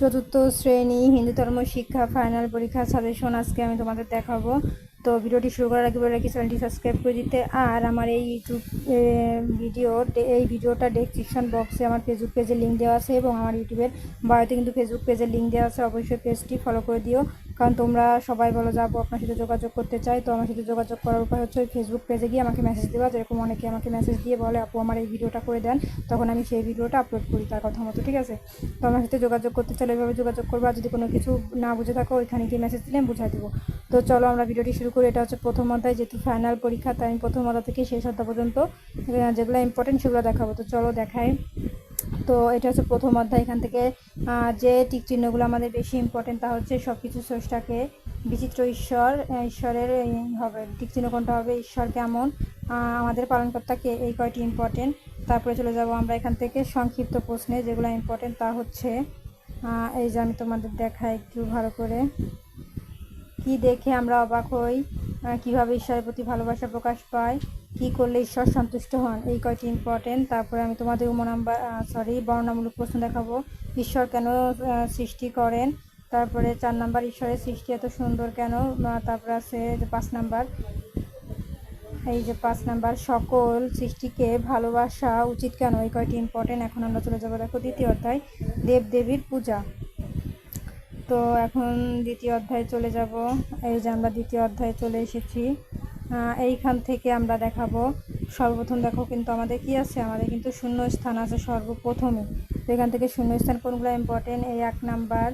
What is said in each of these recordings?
চতুর্থ শ্রেণি, হিন্দু ধর্ম, শিক্ষা ফাইনাল পরীক্ষা সাজেশন আজকে আমি তোমাদের দেখাবো। তো ভিডিওটি শুরু করার আগে বলে চ্যানেলটি সাবস্ক্রাইব করে দিতে। আর আমার এই ইউটিউব ভিডিও এই ভিডিওটা ডেসক্রিপশন বক্সে আমার ফেসবুক পেজের লিঙ্ক দেওয়া আছে এবং আমার ইউটিউবের বায়োতে কিন্তু ফেসবুক পেজের লিঙ্ক দেওয়া আছে। অবশ্যই পেজটি ফলো করে দিও। কারণ তোমরা সবাই বলো যে আপু আপনার সাথে যোগাযোগ করতে চাই, তো আমার সাথে যোগাযোগ করার উপায় হচ্ছে ওই ফেসবুক পেজে গিয়ে আমাকে মেসেজ দেওয়া যেরকম অনেকে আমাকে মেসেজ দিয়ে বলে, আপু, আমার এই ভিডিওটা করে দেন। তখন আমি সেই ভিডিওটা আপলোড করি তার কথা মতো, ঠিক আছে? তো আমার সাথে যোগাযোগ করতে চাইলে এভাবে যোগাযোগ করব। আর যদি কোনো কিছু না বুঝে থাকো, ওইখানে গিয়ে মেসেজ দিলে আমি বুঝাই দেবো। তো চলো আমরা ভিডিওটি শুরু করি। এটা হচ্ছে প্রথম অধ্যায়, যেহেতু ফাইনাল পরীক্ষা, তাই আমি প্রথম অধ্যায় থেকে শেষ অধ্যায় পর্যন্ত যেগুলো ইম্পর্টেন্ট সেগুলো দেখাবো। তো চলো দেখাই। তো এটা হচ্ছে প্রথম অধ্যায়। এখান থেকে যে টিক চিহ্নগুলো আমাদের বেশি ইম্পর্টেন্ট তা হচ্ছে সব কিছু স্রষ্টাকে বিচিত্র ঈশ্বর ঈশ্বরের হবে, টিক চিহ্ন কোনটা হবে, ঈশ্বর কেমন আমাদের পালনকর্তাকে এই কয়টি ইম্পর্টেন্ট তারপরে চলে যাব আমরা এখান থেকে সংক্ষিপ্ত প্রশ্নে, যেগুলো ইম্পর্টেন্ট তা হচ্ছে এই যে আমি তোমাদের দেখাই একটু ভালো করে। কি দেখে আমরা অবাক হই কীভাবে ঈশ্বরের প্রতি ভালোবাসা প্রকাশ পায় কি করলে ঈশ্বর সন্তুষ্ট হন? এই কয়টি ইম্পর্টেন্ট তারপরে আমি তোমাদের উম নাম্বার সরি বর্ণনামূলক প্রশ্ন দেখাবো। ঈশ্বর কেন সৃষ্টি করেন? তারপরে চার নাম্বার, ঈশ্বরের সৃষ্টি এত সুন্দর কেন? তারপরে আছে যে পাঁচ নাম্বার। এই যে পাঁচ নাম্বার, সকল সৃষ্টিকে ভালোবাসা উচিত কেন? এই কয়টি ইম্পর্টেন্ট এখন আমরা চলে যাব দেখো দ্বিতীয় অধ্যায় দেব দেবীর পূজা। তো এখন দ্বিতীয় অধ্যায়ে চলে যাব। এই যে আমরা দ্বিতীয় অধ্যায়ে চলে এসেছি। এইখান থেকে আমরা দেখাবো। সর্বপ্রথম দেখো কিন্তু আমাদের কি আছে? আমাদের কিন্তু শূন্য স্থান আছে সর্বপ্রথমে। তো এখান থেকে শূন্য স্থান কোনগুলো ইম্পর্টেন্ট এই এক নাম্বার।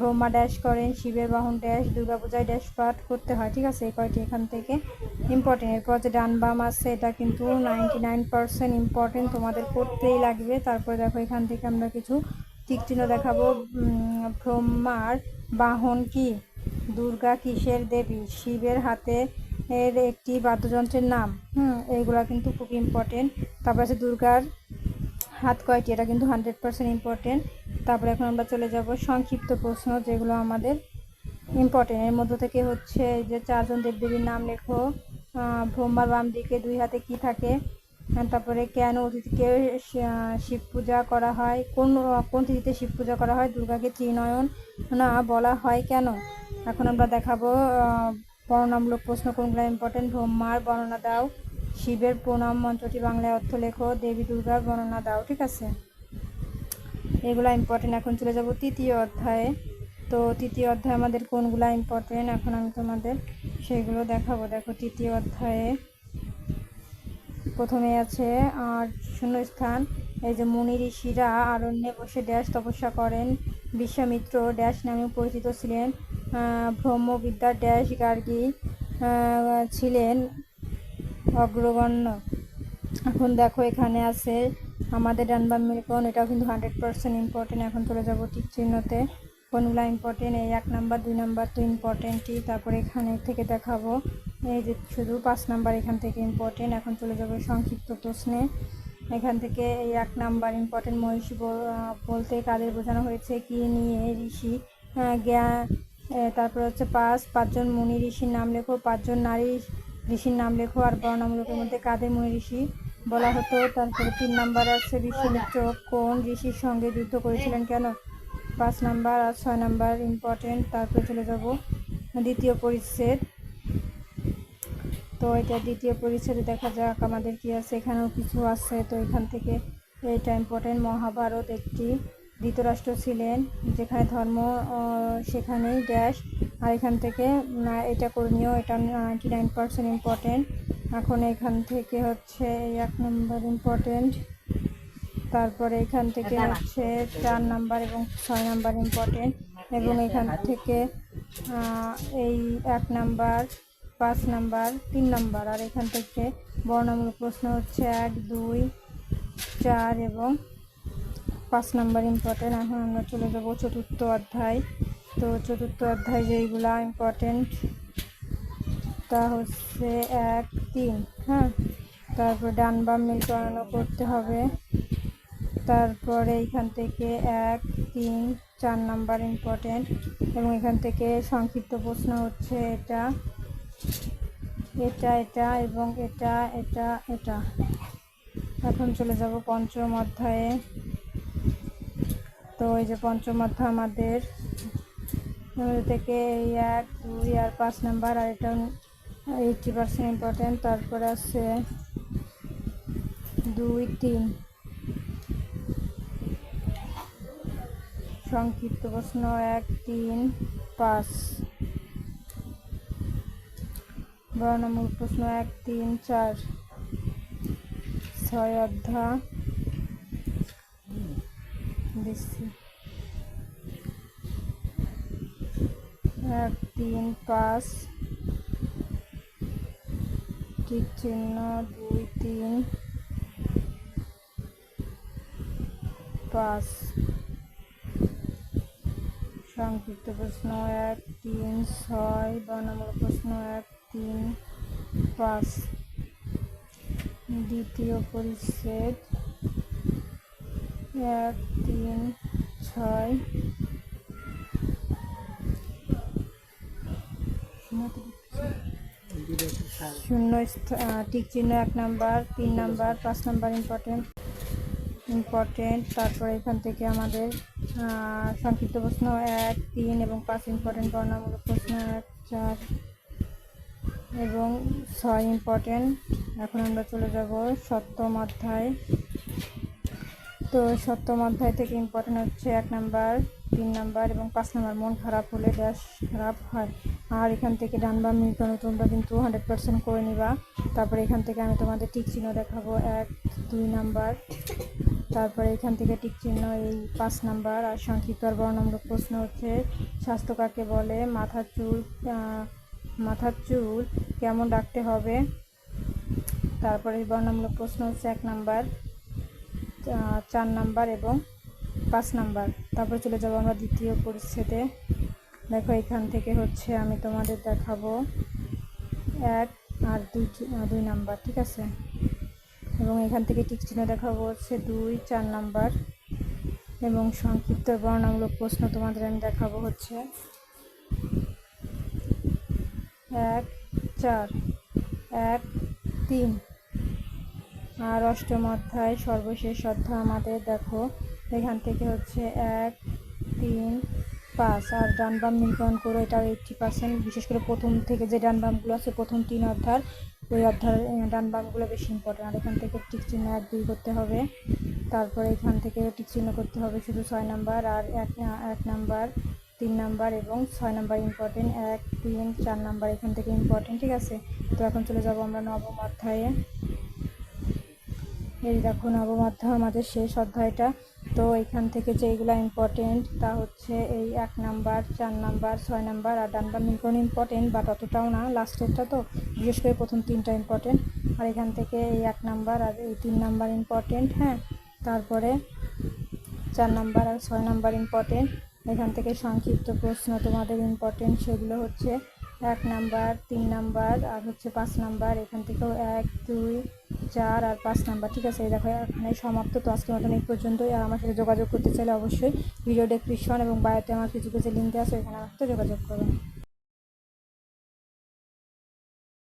ব্রহ্মা ড্যাশ করেন, শিবের বাহন ড্যাশ দুর্গাপূজায় ড্যাশ পাঠ করতে হয়, ঠিক আছে? এই কয়টি এখান থেকে ইম্পর্টেন্ট এরপর যে ডান বাম আছে, এটা কিন্তু নাইনটি নাইন পার্সেন্ট ইম্পর্টেন্ট তোমাদের করতেই লাগবে। তারপরে দেখো এখান থেকে আমরা কিছু টিক চিহ্ন দেখাবো। ব্রহ্মার বাহন কি? দুর্গা কিসের দেবী? শিবের হাতে এর একটি বাদ্যযন্ত্রের নাম। হুম এইগুলা কিন্তু খুব ইম্পর্টেন্ট তারপর আছে দুর্গার হাত কয়টি? এটা কিন্তু হান্ড্রেড পার্সেন্ট ইম্পর্টেন্ট তারপরে এখন আমরা চলে যাব সংক্ষিপ্ত প্রশ্ন, যেগুলো আমাদের ইম্পর্টেন্ট এর মধ্য থেকে হচ্ছে যে চারজন দেবদেবীর নাম লেখো। ব্রহ্মার বাম দিকে দুই হাতে কি থাকে? তারপরে কেন অতিথিকে শিব পূজা করা হয়? কোন কোন তিথিতে শিব পূজা করা হয়? দুর্গাকে ত্রিনয়ন না বলা হয় কেন? এখন আমরা দেখাবো বর্ণনামূলক প্রশ্ন কোনগুলো ইম্পর্টেন্ট ব্রহ্মার বর্ণনা দাও। শিবের প্রণাম মন্ত্রটি বাংলায় অর্থ লেখো। দেবী দুর্গার বর্ণনা দাও, ঠিক আছে? এগুলো ইম্পর্টেন্ট এখন চলে যাব তৃতীয় অধ্যায়ে। তো তৃতীয় অধ্যায়ে আমাদের কোনগুলো ইম্পর্টেন্ট এখন আমি তোমাদের সেগুলো দেখাবো। দেখো তৃতীয় অধ্যায়ে প্রথমে আছে, আর শূন্যস্থান, এই যে মুনি ঋষিরা আরণ্যে বসে ড্যাশ তপস্যা করেন। বিশ্বামিত্র ড্যাশ নামেও পরিচিত ছিলেন। আহ, ব্রহ্মবিদ্যার ড্যাশ গার্গী ছিলেন অগ্রগণ্য। এখন দেখো এখানে আছে আমাদের ডান বাম মিলকন এটাও কিন্তু হান্ড্রেড পার্সেন্ট ইম্পর্টেন্ট এখন চলে যাব টিক চিহ্নতে। কোনগুলো ইম্পর্টেন্ট এই এক নাম্বার দুই নাম্বার তো ইম্পর্টেন্টই তারপরে এখানে থেকে দেখাবো। এই যে শুধু পাঁচ নাম্বার এখান থেকে ইম্পর্টেন্ট এখন চলে যাব সংক্ষিপ্ত প্রশ্নে। এখান থেকে এই এক নাম্বার ইম্পর্টেন্ট মহিষী বলতে কাদের বোঝানো হয়েছে কি নিয়ে ঋষি জ্ঞান তারপর হচ্ছে পাঁচ, পাঁচজন মুনি ঋষির নাম লেখো, পাঁচজন নারী ঋষির নাম লেখো আর বর্ণামূলকের মধ্যে কাদের মুনি ঋষি? বলা হতো তারপরে তিন নাম্বার আছে বিশ্বমিত্র কোন ঋষির সঙ্গে যুদ্ধ করেছিলেন কেন? পাঁচ নাম্বার আর ছয় নাম্বার ইম্পর্টেন্ট তারপরে চলে যাব দ্বিতীয় পরিচ্ছেদ। তো এটা দ্বিতীয় পরিচ্ছেদে দেখা যাক আমাদের কি আছে, এখানেও কিছু আছে, তো এখান থেকে এটা ইম্পর্টেন্ট মহাভারত একটি। ধৃতরাষ্ট্র ছিলেন যেখানে ধর্ম সেখানেই ড্যাশ আর এখান থেকে এটা করণীয় এটা নাইনটি নাইন পার্সেন্ট ইম্পর্টেন্ট এখন এখান থেকে হচ্ছে এক নম্বর ইম্পর্টেন্ট তারপরে এখান থেকে হচ্ছে চার নাম্বার এবং ছয় নাম্বার ইম্পর্টেন্ট এবং এখান থেকে এই এক নাম্বার পাঁচ নাম্বার তিন নাম্বার। আর এখান থেকে বর্ণমূলক প্রশ্ন হচ্ছে এক দুই চার এবং পাঁচ নাম্বার ইম্পর্টেন্ট এখন আমরা চলে যাব চতুর্থ অধ্যায়। তো চতুর্থ অধ্যায় যেইগুলা ইম্পর্টেন্ট তা হচ্ছে এক, তিন হ্যাঁ? তারপর ডান বাম মিল করানো করতে হবে। তারপরে এইখান থেকে এক, তিন, চার নাম্বার ইম্পর্টেন্ট এবং এখান থেকে সংক্ষিপ্ত প্রশ্ন হচ্ছে এটা এটা এটা এবং এটা এটা এটা। এখন চলে যাব পঞ্চম অধ্যায়ে। তো এই যে পঞ্চম আমাদের। থেকে এই এক, দুই আর পাঁচ নাম্বার, আর এটা এইটটি পার্সেন্ট ইম্পর্টেন্ট তারপরে আছে দুই, তিন। সংক্ষিপ্ত প্রশ্ন, এক, তিন, পাঁচ। বর্ণমূল প্রশ্ন, এক, তিন, চার। ছয় অধ্যায় দিচ্ছি এক তিন পাঁচ ঠিক চিহ্ন দুই তিন পাঁচ সংক্ষিপ্ত প্রশ্ন এক তিন ছয়, বর্ণমূলক প্রশ্ন এক তিন পাঁচ। দ্বিতীয় পরিচ্ছেদ এক, তিন, ছয়। শূন্য টিক চিহ্ন এক নাম্বার, তিন নাম্বার, পাঁচ নাম্বার ইম্পর্টেন্ট ইম্পর্টেন্ট তারপর এখান থেকে আমাদের সংক্ষিপ্ত প্রশ্ন এক, তিন এবং পাঁচ ইম্পর্টেন্ট বর্ণামূলক প্রশ্ন এক, চার এবং ছয় ইম্পর্টেন্ট এখন আমরা চলে যাব সপ্তম অধ্যায়। তো সপ্তম অধ্যায় থেকে ইম্পর্টেন্ট হচ্ছে এক নাম্বার, তিন নাম্বার এবং পাঁচ নাম্বার। মন খারাপ হলে ড্যাশ খারাপ হয়। আর এখান থেকে ডান বাম মিলটনে তোমরা কিন্তু হান্ড্রেড পার্সেন্ট করে নিবা। তারপরে এখান থেকে আমি তোমাদের টিক চিহ্ন দেখাবো। এক, দুই নাম্বার। তারপরে এখান থেকে টিক চিহ্ন এই পাঁচ নাম্বার। আর সংক্ষিপ্ত আর বর্ণমূলক প্রশ্ন হচ্ছে, স্বাস্থ্য কাকে বলে? মাথার চুল মাথার চুল কেমন রাখতে হবে? তারপরে বর্ণমূলক প্রশ্ন হচ্ছে এক নাম্বার। চার নাম্বার এবং পাঁচ নাম্বার। তারপর চলে যাব আমরা দ্বিতীয় পরিচ্ছেদে। দেখো, এখান থেকে হচ্ছে আমি তোমাদের দেখাবো এক আর দুই দুই নাম্বার, ঠিক আছে? এবং এখান থেকে টিক চিহ্ন দেখাবো হচ্ছে দুই, চার নাম্বার এবং সংক্ষিপ্ত বর্ণামূলক প্রশ্ন তোমাদের আমি দেখাবো হচ্ছে এক, চার, এক, তিন। আর অষ্টম অধ্যায় সর্বশেষ অধ্যায় আমাদের দেখো। এখান থেকে হচ্ছে এক তিন পাঁচ। আর ডান বাম নির্ধারণ করে এটা এইটটি পার্সেন্ট বিশেষ করে প্রথম থেকে যে ডান বামগুলো আছে প্রথম তিন অধ্যায় ওই অধ্যায়ের আহ, ডান বামগুলো বেশি ইম্পর্টেন্ট আর এখান থেকে টিক চিহ্ন এক দুই করতে হবে। তারপরে এখান থেকে টিক চিহ্ন করতে হবে শুধু ছয় নাম্বার। আর এক এক নাম্বার তিন নাম্বার এবং ছয় নাম্বার ইম্পর্টেন্ট এক তিন চার নাম্বার এখান থেকে ইম্পর্টেন্ট ঠিক আছে? তো এখন চলে যাব আমরা নবম অধ্যায়ে। এই দেখো নবম অধ্যায় আমাদের শেষ অধ্যায়টা। তো এখান থেকে যেইগুলো ইম্পর্টেন্ট তা হচ্ছে এই এক নাম্বার, চার নাম্বার, ছয় নাম্বার, আর ডানবার মিলকন ইম্পর্টেন্ট বাট অতটাও না লাস্টেরটা তো, বিশেষ করে প্রথম তিনটা ইম্পর্টেন্ট আর এখান থেকে এই এক নাম্বার আর এই তিন নাম্বার ইম্পর্টেন্ট হ্যাঁ? তারপরে চার নাম্বার আর ছয় নাম্বার ইম্পর্টেন্ট এখান থেকে সংক্ষিপ্ত প্রশ্ন তোমাদের ইম্পর্টেন্ট সেগুলো হচ্ছে এক নাম্বার, তিন নাম্বার আর হচ্ছে পাঁচ নাম্বার। এখান থেকেও এক, দুই, চার আর পাঁচ নাম্বার। ঠিক আছে দেখো, এখানে সমাপ্ত। তো আজকের মতন এই পর্যন্তই। আর আমার সাথে যোগাযোগ করতে চাইলে অবশ্যই ভিডিও ডেসক্রিপশন এবং বায়োতে আমার কিছু কিছু লিঙ্ক আছে ওইখানে আমার সাথে যোগাযোগ করবেন।